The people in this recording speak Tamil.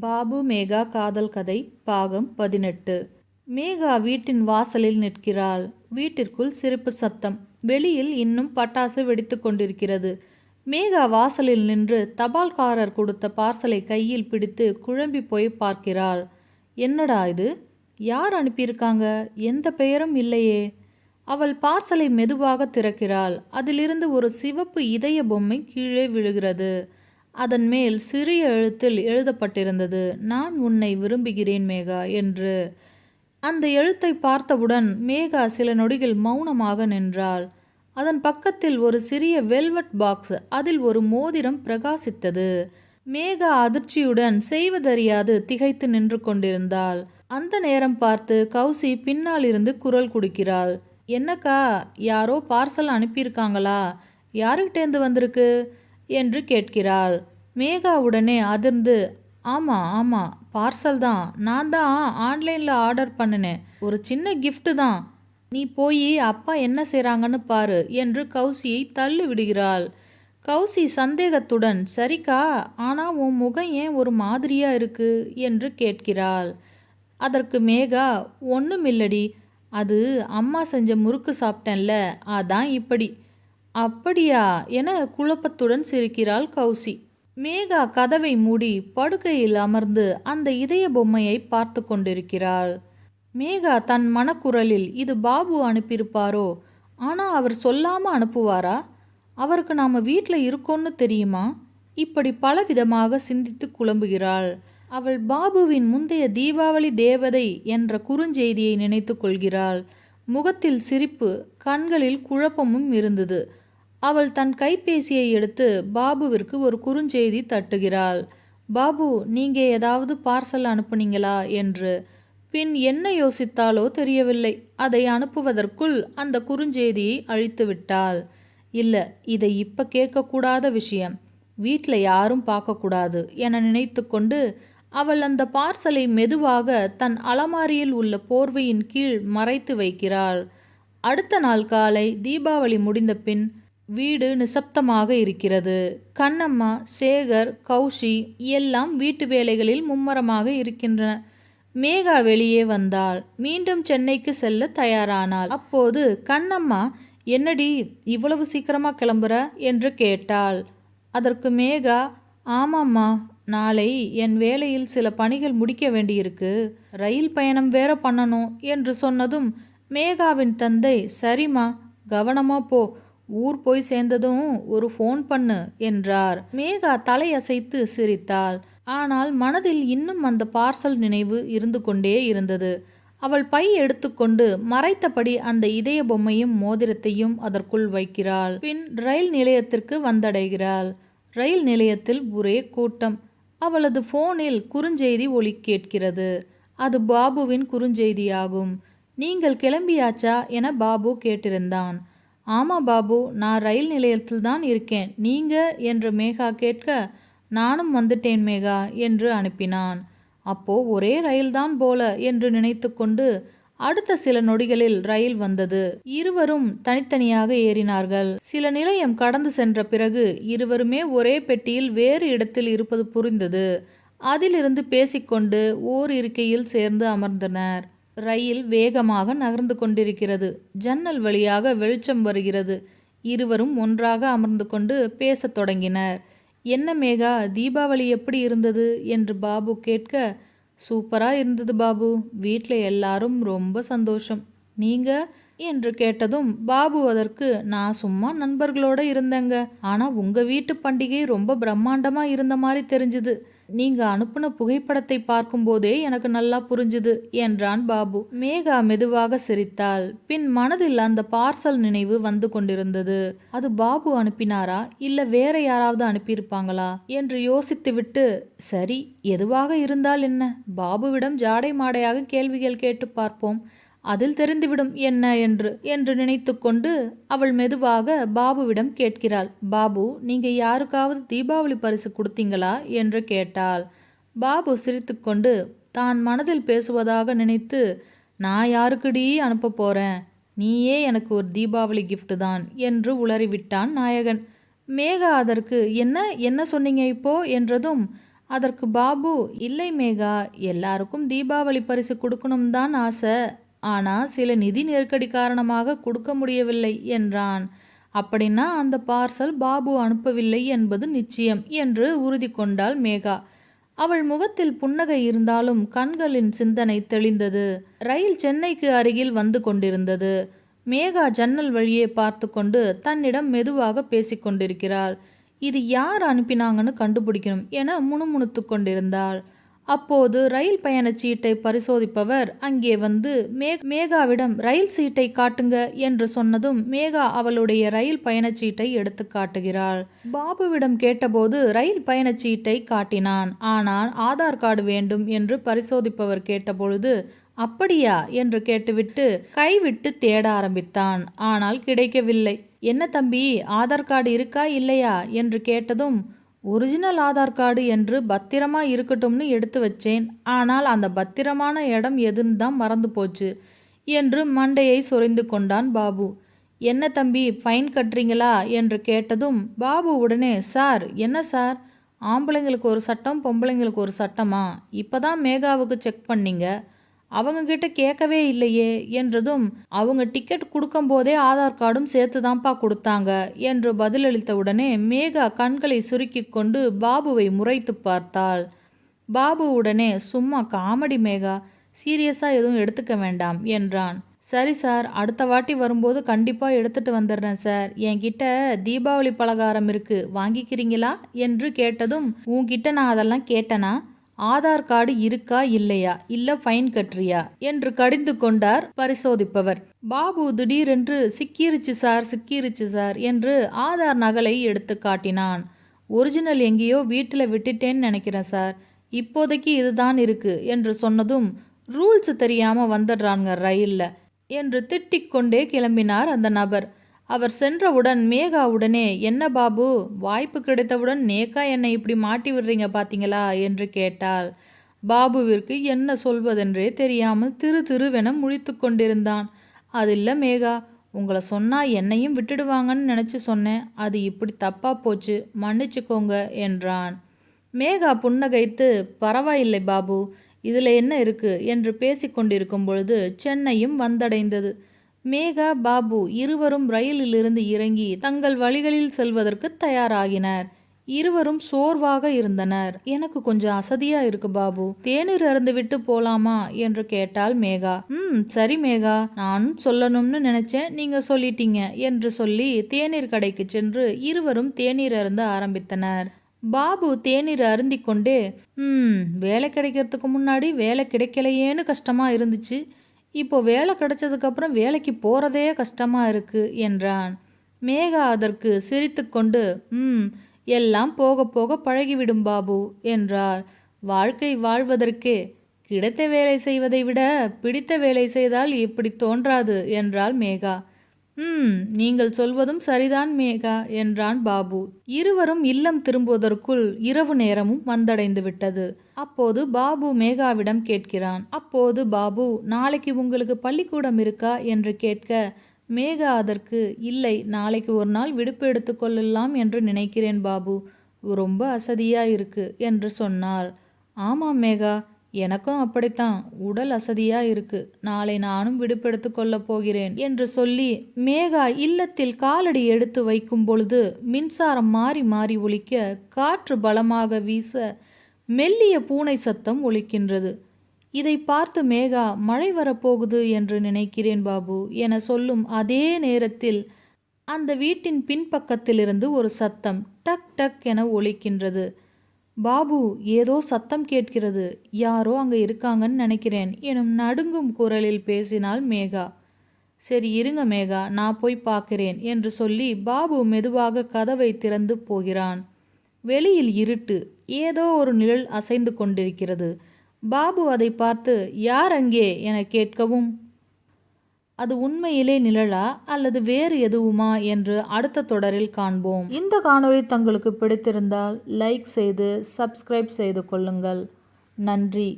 பாபு மேகா காதல் கதை பாகம் பதினெட்டு. மேகா வீட்டின் வாசலில் நிற்கிறாள். வீட்டிற்குள் சிரிப்பு சத்தம். வெளியில் இன்னும் பட்டாசு வெடித்து கொண்டிருக்கிறது. மேகா வாசலில் நின்று தபால்காரர் கொடுத்த பார்சலை கையில் பிடித்து குழம்பி போய் பார்க்கிறாள். என்னடா இது? யார் அனுப்பியிருக்காங்க? எந்த பெயரும் இல்லையே. அவள் பார்சலை மெதுவாக திறக்கிறாள். அதிலிருந்து ஒரு சிவப்பு இதய பொம்மை கீழே விழுகிறது. அதன் மேல் சிறிய எழுத்தில் எழுதப்பட்டிருந்தது நான் உன்னை விரும்புகிறேன் மேகா என்று. அந்த எழுத்தை பார்த்தவுடன் மேகா சில நொடிகள் மௌனமாக நின்றாள். அதன் பக்கத்தில் ஒரு சிறிய வெல்வெட் பாக்ஸ் அதில் ஒரு மோதிரம் பிரகாசித்தது. மேகா அதிர்ச்சியுடன் செய்வதறியாது திகைத்து நின்று கொண்டிருந்தாள். அந்த நேரம் பார்த்து கௌசி பின்னால் இருந்து குரல் கொடுக்கிறாள் என்னக்கா யாரோ பார்சல் அனுப்பியிருக்காங்களா? யாருக்கிட்டேருந்து வந்திருக்கு? என்று கேட்கிறாள். மேகா உடனே அதிர்ந்து ஆமாம் ஆமாம் பார்சல் தான். நான் தான் ஆன்லைனில் ஆர்டர் பண்ணினேன். ஒரு சின்ன கிஃப்ட்டு தான். நீ போய் அப்பா என்ன செய்கிறாங்கன்னு பாரு என்று கௌசியை தள்ளி விடுகிறாள். கௌசி சந்தேகத்துடன் சரிக்கா ஆனால் உன் முகம் ஏன் ஒரு மாதிரியாக இருக்கு? என்று கேட்கிறாள். அதற்கு மேகா ஒன்றும் இல்லடி அது அம்மா செஞ்ச முறுக்கு சாப்பிட்டேன்ல அதான் இப்படி. அப்படியா? என குழப்பத்துடன் சிரிக்கிறாள் கௌசி. மேகா கதவை மூடி படுக்கையில் அமர்ந்து அந்த இதய பொம்மையை பார்த்து கொண்டிருக்கிறாள். மேகா தன் மனக்குரலில் இது பாபு அனுப்பியிருப்பாரோ? ஆனால் அவர் சொல்லாமல் அனுப்புவாரா? அவருக்கு நாம் வீட்டில் இருக்கோன்னு தெரியுமா? இப்படி பலவிதமாக சிந்தித்து குழம்புகிறாள். அவள் பாபுவின் முந்தைய தீபாவளி தேவதை என்ற குறுஞ்செய்தியை நினைத்து கொள்கிறாள். முகத்தில் சிரிப்பு கண்களில் குழப்பமும் இருந்தது. அவள் தன் கைபேசியை எடுத்து பாபுவிற்கு ஒரு குறுஞ்செய்தி தட்டுகிறாள். பாபு நீங்க ஏதாவது பார்சல் அனுப்புனீங்களா? என்று. பின் என்ன யோசித்தாலோ தெரியவில்லை. அதை அனுப்புவதற்குள் அந்த குறுஞ்செய்தியை அழித்து விட்டாள். இல்லை இதை இப்ப கேட்கக்கூடாத விஷயம். வீட்டில் யாரும் பார்க்கக்கூடாது என நினைத்து கொண்டு அவள் அந்த பார்சலை மெதுவாக தன் அலமாரியில் உள்ள போர்வையின் கீழ் மறைத்து வைக்கிறாள். அடுத்த நாள் காலை தீபாவளி முடிந்த பின் வீடு நிசப்தமாக இருக்கிறது. கண்ணம்மா சேகர் கௌஷி எல்லாம் வீட்டு வேலைகளில் மும்மரமாக இருக்கின்றன. மேகா வெளியே வந்தாள். மீண்டும் சென்னைக்கு செல்ல தயாரானாள். அப்போது கண்ணம்மா என்னடி இவ்வளவு சீக்கிரமாக கிளம்புற? என்று கேட்டாள். அதற்கு மேகா ஆமாம்மா நாளை என் வேலையில் சில பணிகள் முடிக்க வேண்டியிருக்கு. ரயில் பயணம் வேற பண்ணணும் என்று சொன்னதும் மேகாவின் தந்தை சரிம்மா கவனமாக போ. ஊர் போய் சேர்ந்ததும் ஒரு ஃபோன் பண்ணு என்றார். மேகா தலையசைத்து சிரித்தாள். ஆனால் மனதில் இன்னும் அந்த பார்சல் நினைவு இருந்து கொண்டே இருந்தது. அவள் பை எடுத்துக்கொண்டு மறைத்தபடி அந்த இதய பொம்மையும் மோதிரத்தையும் அதற்குள் வைக்கிறாள். பின் ரயில் நிலையத்திற்கு வந்தடைகிறாள். ரயில் நிலையத்தில் ஒரே கூட்டம். அவளது போனில் குறுஞ்செய்தி ஒலி கேட்கிறது. அது பாபுவின் குறுஞ்செய்தியாகும். நீங்கள் கிளம்பியாச்சா? என பாபு கேட்டிருந்தான். ஆமாம் பாபு நான் ரயில் நிலையத்தில் தான் இருக்கேன். நீங்கள் என்று மேகா கேட்க நானும் வந்துட்டேன் மேகா என்று அனுப்பினான். அப்போ ஒரே ரயில்தான் போல என்று நினைத்துக்கொண்டு அடுத்த சில நொடிகளில் ரயில் வந்தது. இருவரும் தனித்தனியாக ஏறினார்கள். சில நிலையம் கடந்து சென்ற பிறகு இருவருமே ஒரே பெட்டியில் வேறு இடத்தில் இருப்பது புரிந்தது. அதிலிருந்து பேசிக்கொண்டு ஓர் இருக்கையில் சேர்ந்து அமர்ந்தனர். ரயில் வேகமாக நகர்ந்து கொண்டிருக்கிறது. ஜன்னல் வழியாக வெளிச்சம் வருகிறது. இருவரும் ஒன்றாக அமர்ந்து கொண்டு பேசத் தொடங்கினர். என்ன மேகா தீபாவளி எப்படி இருந்தது? என்று பாபு கேட்க சூப்பராக இருந்தது பாபு. வீட்டில் எல்லாரும் ரொம்ப சந்தோஷம். நீங்க? என்று கேட்டதும் பாபு அதற்கு நான் சும்மா நண்பர்களோட இருந்தேங்க. ஆனால் உங்கள் வீட்டு பண்டிகை ரொம்ப பிரம்மாண்டமாக இருந்த மாதிரி தெரிஞ்சுது. நீங்க அனுப்புன புகைப்படத்தை பார்க்கும்போதே எனக்கு நல்லா புரிஞ்சுது என்றான் பாபு. மேகா மெதுவாக சிரித்தாள். பின் மனதில் அந்த பார்சல் நினைவு வந்து கொண்டிருந்தது. அது பாபு அனுப்பினாரா? இல்ல வேற யாராவது அனுப்பியிருப்பாங்களா? என்று யோசித்துவிட்டு சரி எதுவாக இருந்தால் என்ன? பாபுவிடம் ஜாடை மாடையாக கேள்விகள் கேட்டு பார்ப்போம். அதில் தெரிந்துவிடும் என்ன என்று என்று நினைத்துக்கொண்டு அவள் மெதுவாக பாபுவிடம் கேட்கிறாள். பாபு நீங்க யாருக்காவது தீபாவளி பரிசு கொடுத்தீங்களா? என்று கேட்டாள். பாபு சிரித்துக்கொண்டு தான் மனதில் பேசுவதாக நினைத்து நான் யாருக்குடி அனுப்ப போறேன்? நீயே எனக்கு ஒரு தீபாவளி கிஃப்ட் தான் என்று உளறிவிட்டான் நாயகன். மேகா அதற்கு என்ன என்ன சொன்னீங்க இப்போ? என்றதும் அதற்கு பாபு இல்லை மேகா எல்லாருக்கும் தீபாவளி பரிசு கொடுக்கணும் தான் ஆசை. ஆனால் சில நிதி நெருக்கடி காரணமாக கொடுக்க முடியவில்லை என்றான். அப்படின்னா அந்த பார்சல் பாபு அனுப்பவில்லை என்பது நிச்சயம் என்று உறுதி கொண்டாள் மேகா. அவள் முகத்தில் புன்னகை இருந்தாலும் கண்களின் சிந்தனை தெளிந்தது. ரயில் சென்னைக்கு அருகில் வந்து கொண்டிருந்தது. மேகா ஜன்னல் வழியே பார்த்து கொண்டு தன்னிடம் மெதுவாக பேசிக்கொண்டிருக்கிறாள். இது யார் அனுப்பினாங்கன்னு கண்டுபிடிக்கணும் என முணுமுணுத்து கொண்டிருந்தாள். அப்போது ரயில் பயணச் சீட்டை பரிசோதிப்பவர் அங்கே வந்து மே மேகாவிடம் ரயில் சீட்டை காட்டுங்க என்று சொன்னதும் மேகா அவளுடைய ரயில் பயணச் சீட்டை எடுத்து காட்டுகிறாள். பாபுவிடம் கேட்டபோது ரயில் பயணச் சீட்டை காட்டினான். ஆனால் ஆதார் கார்டு வேண்டும் என்று பரிசோதிப்பவர் கேட்டபொழுது அப்படியா என்று கேட்டுவிட்டு கைவிட்டு தேட ஆரம்பித்தான். ஆனால் கிடைக்கவில்லை. என்ன தம்பி ஆதார் கார்டு இருக்கா இல்லையா? என்று கேட்டதும் ஒரிஜினல் ஆதார் கார்டு என்று பத்திரமா இருக்கட்டும்னு எடுத்து வச்சேன். ஆனால் அந்த பத்திரமான இடம் எதுன்னு தான் மறந்து போச்சு என்று மண்டையை சொரிந்து கொண்டான் பாபு. என்ன தம்பி ஃபைன் கட்டுறீங்களா? என்று கேட்டதும் பாபு உடனே சார் என்ன சார்? ஆம்பளைங்களுக்கு ஒரு சட்டம் பொம்பளைங்களுக்கு ஒரு சட்டமா? இப்போ தான் மேகாவுக்கு செக் பண்ணீங்க. அவங்க கிட்ட கேட்கவே இல்லையே என்றதும் அவங்க டிக்கெட் கொடுக்கும்போதே ஆதார் கார்டும் சேர்த்து தான்ப்பா கொடுத்தாங்க என்று பதிலளித்தவுடனே மேகா கண்களை சுருக்கி கொண்டு பாபுவை முறைத்து பார்த்தாள். பாபு உடனே சும்மா காமெடி மேகா சீரியஸாக எதுவும் எடுத்துக்க வேண்டாம் என்றான். சரி சார் அடுத்த வாட்டி வரும்போது கண்டிப்பாக எடுத்துட்டு வந்துடுறேன் சார். என்கிட்ட தீபாவளி பலகாரம் இருக்கு வாங்கிக்கிறீங்களா? என்று கேட்டதும் உன்கிட்ட நான் அதெல்லாம் கேட்டனா? ஆதார் கார்டு இருக்கா இல்லையா? இல்ல ஃபைன் கட்டுறியா? என்று கடிந்து கொண்டார் பரிசோதிப்பவர். பாபு திடீரென்று சிக்கிருச்சு சார் சிக்கிருச்சு சார் என்று ஆதார் நகலை எடுத்து காட்டினான். ஒரிஜினல் எங்கேயோ வீட்டில் விட்டுட்டேன்னு நினைக்கிறேன் சார். இப்போதைக்கு இதுதான் இருக்கு என்று சொன்னதும் ரூல்ஸ் தெரியாம வந்துடுறாங்க ரயிலில் என்று திட்டிக்கொண்டே கிளம்பினார் அந்த நபர். அவர் சென்றவுடன் மேகா உடனே என்ன பாபு? வாய்ப்பு கிடைத்தவுடன் நேக்கா என்னை இப்படி மாட்டி விடுறீங்க பார்த்தீங்களா என்று கேட்டாள். பாபுவிற்கு என்ன சொல்வதென்றே தெரியாமல் திரு திருவென முழித்து கொண்டிருந்தான். அது இல்லை மேகா. உங்களை சொன்னால் என்னையும் விட்டுடுவாங்கன்னு நினச்சி சொன்னேன். அது இப்படி தப்பாக போச்சு. மன்னிச்சுக்கோங்க என்றான். மேகா புன்னகைத்து பரவாயில்லை பாபு. இதில் என்ன இருக்கு? என்று பேசிக்கொண்டிருக்கும் பொழுது சென்னையும் வந்தடைந்தது. மேகா பாபு இருவரும் ரயிலிலிருந்து இறங்கி தங்கள் வழிகளில் செல்வதற்கு தயாராகினர். இருவரும் சோர்வாக இருந்தனர். எனக்கு கொஞ்சம் அசதியா இருக்கு பாபு. தேநீர் அருந்து விட்டு போலாமா? என்று கேட்டாள் மேகா. ம் சரி மேகா. நானும் சொல்லணும்னு நினைச்சேன். நீங்க சொல்லிட்டீங்க என்று சொல்லி தேநீர் கடைக்கு சென்று இருவரும் தேநீர் அருந்த ஆரம்பித்தனர். பாபு தேநீர் அருந்திக்கொண்டே ம் வேலை கிடைக்கிறதுக்கு முன்னாடி வேலை கிடைக்கலையேன்னு கஷ்டமா இருந்துச்சு. இப்போ வேலை கிடைச்சதுக்கப்புறம் வேலைக்கு போகிறதே கஷ்டமாக இருக்குது என்றான். மேகா அதற்கு சிரித்துக்கொண்டு ம் எல்லாம் போக போக பழகிவிடும் பாபு என்றாள். வாழ்க்கை வாழ்வதற்கே. கிடைத்த வேலை செய்வதை விட பிடித்த வேலை செய்தால் இப்படி தோன்றாது என்றாள் மேகா. ம் நீங்கள் சொல்வதும் சரிதான் மேகா என்றான் பாபு. இருவரும் இல்லம் திரும்புவதற்குள் இரவு நேரமும் வந்தடைந்து விட்டது அப்போது பாபு மேகாவிடம் கேட்கிறான். அப்போது பாபு நாளைக்கு உங்களுக்கு பள்ளிக்கூடம் இருக்கா? என்று கேட்க மேகா அதற்கு இல்லை நாளைக்கு ஒரு நாள் விடுப்பு எடுத்துக்கொள்ளலாம் என்று நினைக்கிறேன் பாபு. ரொம்ப அசதியா இருக்கு என்று சொன்னாள். ஆமாம் மேகா எனக்கும் அப்படித்தான். உடல் அசதியா இருக்கு. நாளை நானும் விடுப்பெடுத்து கொள்ளப் போகிறேன் என்று சொல்லி மேகா இல்லத்தில் காலடி எடுத்து வைக்கும் பொழுது மின்சாரம் மாறி மாறி ஒலிக்க காற்று பலமாக வீச மெல்லிய பூனை சத்தம் ஒலிக்கின்றது. இதை பார்த்து மேகா மழை வரப்போகுது என்று நினைக்கிறேன் பாபு என சொல்லும் அதே நேரத்தில் அந்த வீட்டின் பின்பக்கத்திலிருந்து ஒரு சத்தம் டக் டக் என ஒலிக்கின்றது. பாபு ஏதோ சத்தம் கேட்கிறது. யாரோ அங்கே இருக்காங்கன்னு நினைக்கிறேன் எனும் நடுங்கும் குரலில் பேசினாள் மேகா. சரி இருங்க மேகா நான் போய் பார்க்கிறேன் என்று சொல்லி பாபு மெதுவாக கதவை திறந்து போகிறான். வெளியில் இருட்டு ஏதோ ஒரு நிழல் அசைந்து கொண்டிருக்கிறது. பாபு அதை பார்த்து யார் அங்கே? என கேட்கவும் அது உண்மையிலே நிழலா அல்லது வேறு எதுவுமா என்று அடுத்த தொடரில் காண்போம். இந்த காணொளி தங்களுக்கு பிடித்திருந்தால் லைக் செய்து சப்ஸ்கிரைப் செய்து கொள்ளுங்கள். நன்றி.